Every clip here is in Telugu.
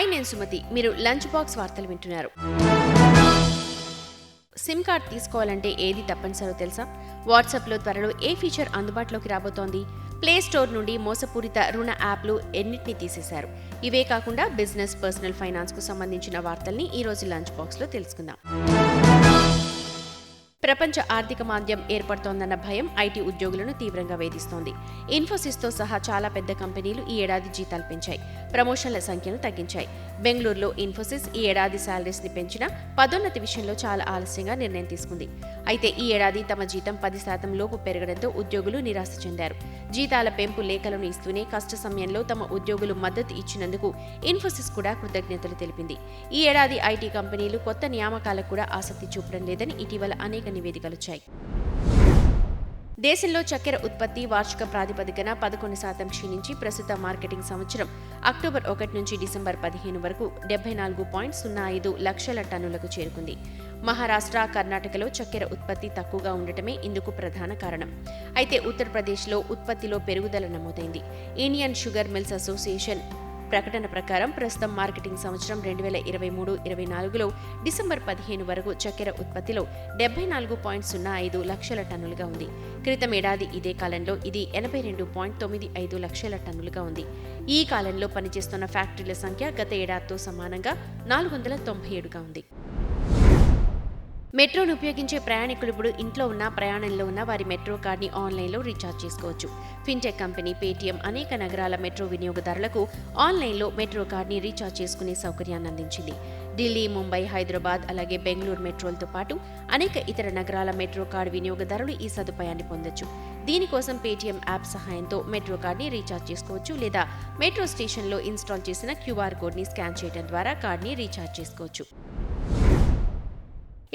హాయ్ నేను సుమతి మీరు లంచ్ బాక్స్ వార్తలు వింటున్నారు. సిమ్ కార్డ్ తీసుకోవాలంటే ఏది తప్పనిసరో తెలుసా? వాట్సాప్లో త్వరలో ఏ ఫీచర్ అందుబాటులోకి రాబోతోంది? ప్లే స్టోర్ నుండి మోసపూరిత రుణ యాప్లు ఎన్నిటిని తీసేశారు? ఇవే కాకుండా బిజినెస్ పర్సనల్ ఫైనాన్స్కు సంబంధించిన వార్తల్ని ఈరోజు లంచ్ బాక్స్లో తెలుసుకుందాం. ప్రపంచ ఆర్థిక మాంద్యం ఏర్పడుతోందన్న భయం ఐటీ ఉద్యోగులను తీవ్రంగా వేధిస్తోంది. ఇన్ఫోసిస్తో సహా చాలా పెద్ద కంపెనీలు ఈ ఏడాది జీతాలు పెంచాయి. ప్రమోషన్ల సంఖ్యను తగ్గించాయి. బెంగళూరులో ఇన్ఫోసిస్ ఈ ఏడాది శాలరీస్ని పెంచిన పదోన్నతి విషయంలో చాలా ఆలస్యంగా నిర్ణయం తీసుకుంది. అయితే ఈ ఏడాది తమ జీతం పది శాతం లోపు పెరగడంతో ఉద్యోగులు నిరాశ చెందారు. జీతాల పెంపు లేఖలను ఇస్తూనే కష్ట సమయంలో తమ ఉద్యోగులు మద్దతు ఇచ్చినందుకు ఇన్ఫోసిస్ కూడా కృతజ్ఞతలు తెలిపింది. ఈ ఏడాది ఐటీ కంపెనీలు కొత్త నియామకాలకు కూడా ఆసక్తి చూపడం లేదని ఇటీవల అనేక నివేదికలు దేశంలో చక్కెర ఉత్పత్తి వార్షిక ప్రాతిపదికన పదకొండు శాతం క్షీణించి ప్రస్తుత మార్కెటింగ్ సంవత్సరం అక్టోబర్ ఒకటి నుంచి డిసెంబర్ పదిహేను వరకు డెబ్బై నాలుగు పాయింట్ సున్నా ఐదు లక్షల టన్నులకు చేరుకుంది. మహారాష్ట్ర కర్ణాటకలో చక్కెర ఉత్పత్తి తక్కువగా ఉండటమే ఇందుకు ప్రధాన కారణం. అయితే ఉత్తరప్రదేశ్లో ఉత్పత్తిలో పెరుగుదల నమోదైంది. ఇండియన్ షుగర్ మిల్స్ అసోసియేషన్ ప్రకటన ప్రకారం ప్రస్తుతం మార్కెటింగ్ సంవత్సరం రెండు వేల ఇరవై మూడు ఇరవై నాలుగులో డిసెంబర్ పదిహేను వరకు చక్కెర ఉత్పత్తిలో డెబ్బై నాలుగు పాయింట్ సున్నా ఐదు లక్షల టన్నులుగా ఉంది. క్రితం ఏడాది ఇదే కాలంలో ఇది ఎనభై రెండు పాయింట్ తొమ్మిది ఐదు లక్షల టన్నులుగా ఉంది. ఈ కాలంలో పనిచేస్తున్న ఫ్యాక్టరీల సంఖ్య గత ఏడాదితో సమానంగా నాలుగు వందల తొంభై ఏడుగా ఉంది. మెట్రోను ఉపయోగించే ప్రయాణికులు ఇప్పుడు ఇంట్లో ఉన్న ప్రయాణంలో ఉన్న వారి మెట్రో కార్డ్ని ఆన్లైన్లో రీఛార్జ్ చేసుకోవచ్చు. ఫిన్టెక్ కంపెనీ పేటీఎం అనేక నగరాల మెట్రో వినియోగదారులకు ఆన్లైన్లో మెట్రో కార్డ్ని రీఛార్జ్ చేసుకునే సౌకర్యాన్ని అందించింది. ఢిల్లీ ముంబై హైదరాబాద్ అలాగే బెంగళూరు మెట్రోలతో పాటు అనేక ఇతర నగరాల మెట్రో కార్డు వినియోగదారులు ఈ సదుపాయాన్ని పొందొచ్చు. దీనికోసం పేటీఎం యాప్ సహాయంతో మెట్రో కార్డ్ని రీఛార్జ్ చేసుకోవచ్చు లేదా మెట్రో స్టేషన్లో ఇన్స్టాల్ చేసిన క్యూఆర్ కోడ్ని స్కాన్ చేయడం ద్వారా కార్డ్ని రీఛార్జ్ చేసుకోవచ్చు.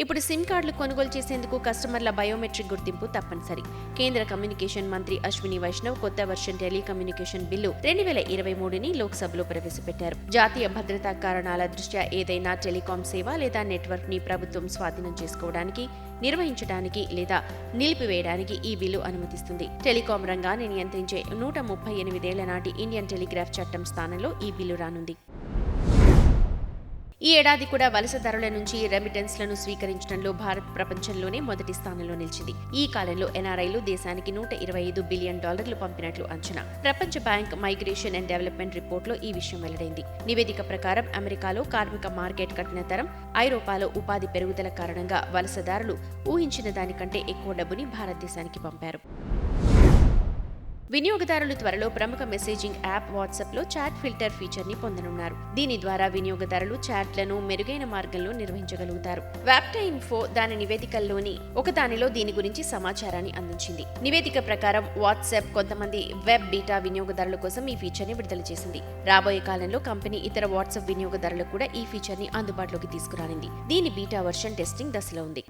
ఇప్పుడు సిమ్ కార్డులు కొనుగోలు చేసేందుకు కస్టమర్ల బయోమెట్రిక్ గుర్తింపు తప్పనిసరి. కేంద్ర కమ్యూనికేషన్ మంత్రి అశ్విని వైష్ణవ్ కొత్త వర్షన్ టెలికమ్యూనికేషన్ బిల్లు రెండు వేల ఇరవై మూడుని లోక్సభలో ప్రవేశపెట్టారు. జాతీయ భద్రతా కారణాల దృష్ట్యా ఏదైనా టెలికాం సేవ లేదా నెట్వర్క్ని ప్రభుత్వం స్వాధీనం చేసుకోవడానికి నిర్వహించడానికి లేదా నిలిపివేయడానికి ఈ బిల్లు అనుమతిస్తుంది. టెలికాం రంగాన్ని నియంత్రించే నూట ముప్పై ఎనిమిదేళ్ళ నాటి ఇండియన్ టెలిగ్రాఫ్ చట్టం స్థానంలో ఈ బిల్లు రానుంది. ఈ ఏడాది కూడా వలసదారుల నుంచి రెమిటెన్స్లను స్వీకరించడంలో భారత్ ప్రపంచంలోనే మొదటి స్థానంలో నిలిచింది. ఈ కాలంలో ఎన్ఆర్ఐలు దేశానికి నూట ఇరవై ఐదు బిలియన్ డాలర్లు పంపినట్లు అంచనా. ప్రపంచ బ్యాంక్ మైగ్రేషన్ అండ్ డెవలప్మెంట్ రిపోర్ట్లో ఈ విషయం వెల్లడైంది. నివేదిక ప్రకారం అమెరికాలో కార్మిక మార్కెట్ కఠిన తరం ఐరోపాలో ఉపాధి పెరుగుదల కారణంగా వలసదారులు ఊహించిన దానికంటే ఎక్కువ డబ్బుని భారతదేశానికి పంపారు. వినియోగదారులు త్వరలో ప్రముఖ మెసేజింగ్ యాప్ వాట్సాప్లో చాట్ ఫిల్టర్ ఫీచర్ని పొందనున్నారు. దీని ద్వారా వినియోగదారులు చాట్లను మెరుగైన మార్గంలో నిర్వహించగలుగుతారు. వ్యాప్టా ఇన్ఫో దాని నివేదికల్లోని ఒకదానిలో దీని గురించి సమాచారాన్ని అందించింది. నివేదిక ప్రకారం వాట్సాప్ కొంతమంది వెబ్ బీటా వినియోగదారుల కోసం ఈ ఫీచర్ని విడుదల చేసింది. రాబోయే కాలంలో కంపెనీ ఇతర వాట్సాప్ వినియోగదారులకు కూడా ఈ ఫీచర్ని అందుబాటులోకి తీసుకురానుంది. దీని బీటా వర్షన్ టెస్టింగ్ దశలో ఉంది.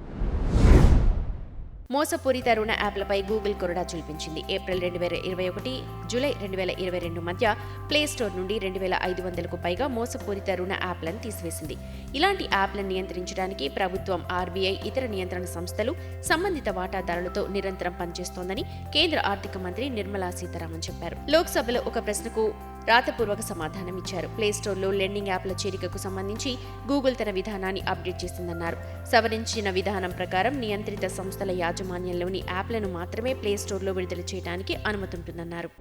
మోసపూరిత రుణ యాప్లపై గూగుల్ కొరడా చూపించింది. ఏప్రిల్ రెండు వేల ఇరవై ఒకటి జూలై రెండు వేల ఇరవై రెండు మధ్య ప్లే స్టోర్ నుండి రెండు వేల ఐదు వందలకు పైగా మోసపూరిత రుణ యాప్లను తీసివేసింది. ఇలాంటి యాప్లను నియంత్రించడానికి ప్రభుత్వం ఆర్బీఐ ఇతర నియంత్రణ సంస్థలు సంబంధిత వాటాదారులతో నిరంతరం పనిచేస్తోందని కేంద్ర ఆర్థిక మంత్రి నిర్మలా సీతారామన్ చెప్పారు. లోక్సభలో ఒక ప్రశ్నకు రాతపూర్వక సమాధానం ఇచ్చారు. ప్లేస్టోర్లో లెండింగ్ యాప్ల చేరికకు సంబంధించి గూగుల్ తన విధానాన్ని అప్డేట్ చేసిందన్నారు. సవరించిన విధానం ప్రకారం నియంత్రిత సంస్థల యాజమాన్యంలోని యాప్లను మాత్రమే ప్లే స్టోర్లో విడుదల చేయడానికి అనుమతి ఉంటుందన్నారు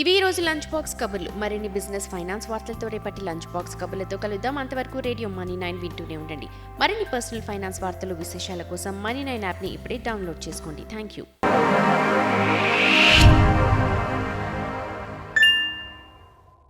ఇవి రోజు లంచ్ బాక్స్ కబుర్లు. మరిన్ని బిజినెస్ ఫైనాన్స్ వార్తలతో రేపటి లంచ్ బాక్స్ కబుర్లతో కలుద్దాం. అంతవరకు రేడియో మనీ నైన్ వింటూనే ఉండండి. మరిన్ని పర్సనల్ ఫైనాన్స్ వార్తలు విశేషాల కోసం మనీ నైన్ యాప్ని ఇప్పుడే డౌన్లోడ్ చేసుకోండి. Thank you